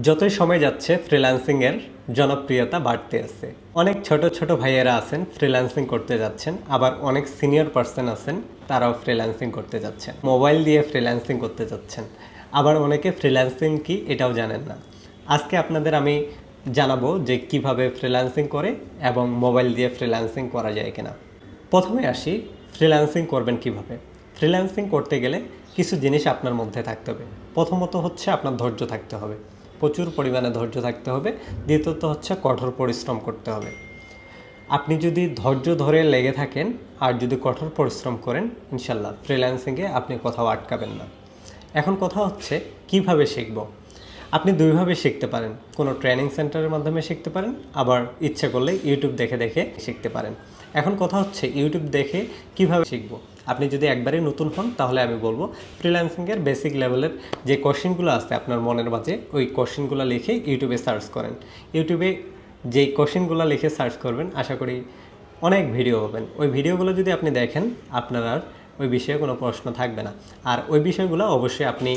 যতই সময় যাচ্ছে ফ্রিল্যান্সিংয়ের জনপ্রিয়তা বাড়তে আছে। অনেক ছোট ছোট ভাইয়েরা আছেন ফ্রিল্যান্সিং করতে যাচ্ছেন। আবার অনেক সিনিয়র পার্সন আছেন, তারাও ফ্রিল্যান্সিং করতে যাচ্ছেন। মোবাইল দিয়ে ফ্রিল্যান্সিং করতে যাচ্ছেন। আবার অনেকে ফ্রিল্যান্সিং কি এটাও জানেন না। আজকে আপনাদের আমি জানাব যে কীভাবে ফ্রিল্যান্সিং করে এবং মোবাইল দিয়ে ফ্রিল্যান্সিং করা যায় কিনা। প্রথমে আসি ফ্রিল্যান্সিং করবেন কীভাবে? ফ্রিল্যান্সিং করতে গেলে কিছু জিনিস আপনার মধ্যে থাকতে হবে। প্রথমত হচ্ছে আপনার ধৈর্য থাকতে হবে। প্রচুর পরিমাণে ধৈর্য থাকতে হবে। দ্বিতীয়ত হচ্ছে কঠোর পরিশ্রম করতে হবে। আপনি যদি ধৈর্য ধরে লেগে থাকেন আর যদি কঠোর পরিশ্রম করেন ইনশাল্লাহ ফ্রিল্যান্সিংয়ে আপনি কোথাও আটকাবেন না। এখন কথা হচ্ছে কীভাবে শিখব? আপনি দুইভাবে শিখতে পারেন। কোনো ট্রেনিং সেন্টারের মাধ্যমে শিখতে পারেন, আবার ইচ্ছে করলে ইউটিউব দেখে দেখে শিখতে পারেন। এখন কথা হচ্ছে ইউটিউব দেখে কীভাবে শিখব? আপনি যদি একবারে নতুন হন, তাহলে আমি বলব ফ্রিল্যান্সিংয়ের বেসিক লেভেলের যে কোশ্চেনগুলো আছে আপনার মনের মাঝে, ওই কোশ্চেনগুলো লিখে ইউটিউবে সার্চ করেন। ইউটিউবে যেই কোশ্চেনগুলো লিখে সার্চ করবেন, আশা করি অনেক ভিডিও পাবেন। ওই ভিডিওগুলো যদি আপনি দেখেন, আপনার আর ওই বিষয়ে কোনো প্রশ্ন থাকবে না। আর ওই বিষয়গুলো অবশ্যই আপনি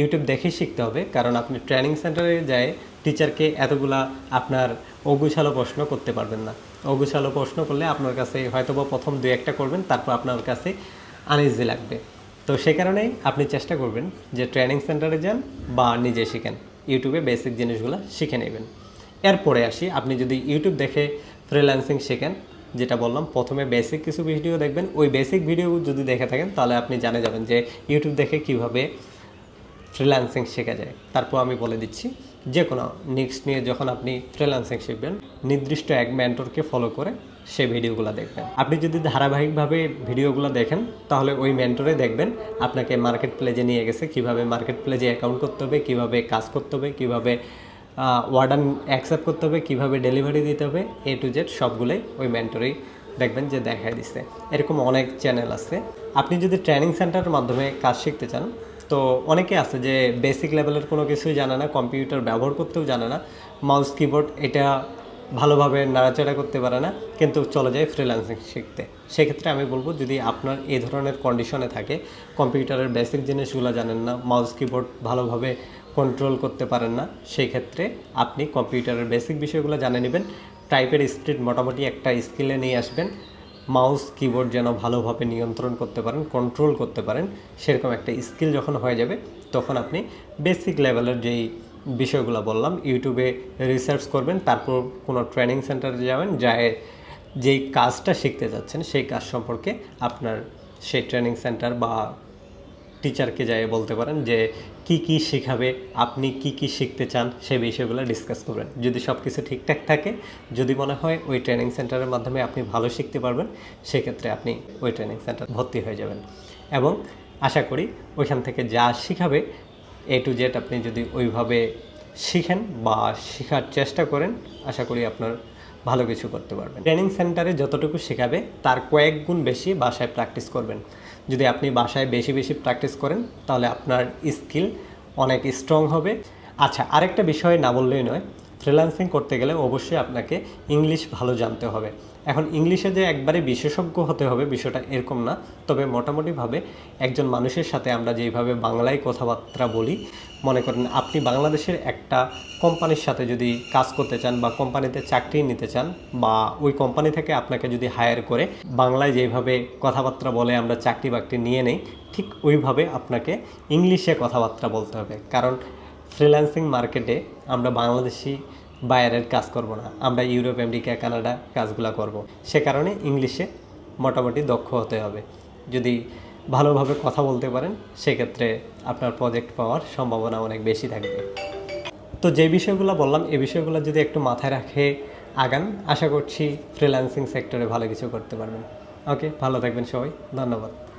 ইউটিউব দেখেই শিখতে হবে, কারণ আপনি ট্রেনিং সেন্টারে যায় টিচারকে এতগুলা আপনার অগুছালো প্রশ্ন করতে পারবেন না। অগুছালো প্রশ্ন করলে আপনার কাছে হয়তো বা প্রথম দু একটা করবেন, তারপর আপনার কাছে আনইজি লাগবে। তো সে কারণেই আপনি চেষ্টা করবেন যে ট্রেনিং সেন্টারে যান বা নিজে শিখেন। ইউটিউবে বেসিক জিনিসগুলো শিখে নেবেন। এরপরে আসি, আপনি যদি ইউটিউব দেখে ফ্রিল্যান্সিং শেখেন, যেটা বললাম, প্রথমে বেসিক কিছু ভিডিও দেখবেন। ওই বেসিক ভিডিও যদি দেখে থাকেন, তাহলে আপনি জানে যাবেন যে ইউটিউব দেখে কীভাবে ফ্রিল্যান্সিং শেখা যায়। তারপর আমি বলে দিচ্ছি, যে কোনো নেক্সট নিয়ে যখন আপনি ফ্রিল্যান্সিং শিখবেন, নির্দিষ্ট এক মেন্টরকে ফলো করে সেই ভিডিওগুলো দেখবেন। আপনি যদি ধারাবাহিকভাবে ভিডিওগুলো দেখেন, তাহলে ওই মেন্টরে দেখবেন আপনাকে মার্কেট প্লেজে নিয়ে গেছে, কীভাবে মার্কেট প্লেজে অ্যাকাউন্ট করতে হবে, কীভাবে কাজ করতে হবে, কীভাবে অর্ডার অ্যাকসেপ্ট করতে হবে, কীভাবে ডেলিভারি দিতে হবে এ টু জেড সবগুলোই ওই মেন্টরেই দেখবেন যে দেখায় দিচ্ছে এরকম অনেক চ্যানেল আছে। আপনি যদি ট্রেনিং সেন্টারের মাধ্যমে কাজ শিখতে চান তো অনেকে আছে যে বেসিক লেভেলের কোনো কিছুই জানে না কম্পিউটার ব্যবহার করতেও জানে না মাউস কিবোর্ড এটা ভালোভাবে নাড়াচাড়া করতে পারে না, কিন্তু চলে যায় ফ্রিল্যান্সিং শিখতে। সেক্ষেত্রে আমি বলব যদি আপনার এই ধরনের কন্ডিশনে থাকে কম্পিউটারের বেসিক জিনিসগুলো জানেন না মাউস কিবোর্ড ভালোভাবে কন্ট্রোল করতে পারেন না সেই ক্ষেত্রে আপনি কম্পিউটারের বেসিক বিষয়গুলো জানে নেবেন টাইপের স্পিড মোটামুটি একটা স্কিলে নিয়ে আসবেন মাউস, কিবোর্ড যেন ভালোভাবে নিয়ন্ত্রণ করতে পারেন কন্ট্রোল করতে পারেন, সেরকম একটা স্কিল যখন হয়ে যাবে, তখন আপনি বেসিক লেভেলের যেই বিষয়গুলো বললাম ইউটিউবে রিসার্চ করবেন, তারপর কোনো ট্রেনিং সেন্টারে যাবেন, যায় যেই কাজটা শিখতে যাচ্ছেন, সেই কাজ সম্পর্কে আপনার সেই ট্রেনিং সেন্টার বা টিচারকে যাই বলতে পারেন যে কি কি শেখাবে, আপনি কি কি শিখতে চান সে বিষয়গুলো ডিসকাস করবেন। যদি সব কিছু ঠিকঠাক থাকে, যদি মনে হয় ওই ট্রেনিং সেন্টারের মাধ্যমে আপনি ভালো শিখতে পারবেন, সেক্ষেত্রে আপনি ওই ট্রেনিং সেন্টার ভর্তি হয়ে যাবেন। এবং আশা করি ওইখান থেকে যা শিখাবে এ টু জেড আপনি যদি ওইভাবে শিখেন বা শেখার চেষ্টা করেন, আশা করি আপনার ভালো কিছু করতে পারবেন। ট্রেনিং সেন্টারে যতটুকু শেখাবে, তার কয়েক গুণ বেশি বাসায় প্র্যাকটিস করবেন। যদি আপনি বাসায় বেশি বেশি প্র্যাকটিস করেন, তাহলে আপনার স্কিল অনেক স্ট্রং হবে। আচ্ছা আরেকটা বিষয় না বললেই নয় ফ্রিল্যান্সিং করতে গেলে অবশ্যই আপনাকে ইংলিশ ভালো জানতে হবে। এখন ইংলিশে যে একবারে বিশেষজ্ঞ হতে হবে বিষয়টা এরকম না, তবে মোটামুটিভাবে একজন মানুষের সাথে আমরা যেইভাবে বাংলায় কথাবার্তা বলি, মনে করেন আপনি বাংলাদেশের একটা কোম্পানির সাথে যদি কাজ করতে চান বা কোম্পানিতে চাকরি নিতে চান বা ওই কোম্পানি থেকে আপনাকে যদি হায়ার করে, বাংলায় যেইভাবে কথাবার্তা বলে আমরা চাকরি বাকরি নিয়ে নেই, ঠিক ওইভাবে আপনাকে ইংলিশে কথাবার্তা বলতে হবে। কারণ ফ্রিল্যান্সিং মার্কেটে আমরা বাংলাদেশি বাইরের কাজ করব না। আমরা ইউরোপ, আমেরিকা, কানাডা কাজগুলো করব। সে কারণে ইংলিশে মোটামুটি দক্ষ হতে হবে। যদি ভালোভাবে কথা বলতে পারেন, সেক্ষেত্রে আপনার প্রজেক্ট পাওয়ার সম্ভাবনা অনেক বেশি থাকবে। তো যে বিষয়গুলো বললাম এই বিষয়গুলো যদি একটু মাথায় রাখে আগান, আশা করছি ফ্রিল্যান্সিং সেক্টরে ভালো কিছু করতে পারবেন। ওকে ভালো থাকবেন সবাই। ধন্যবাদ।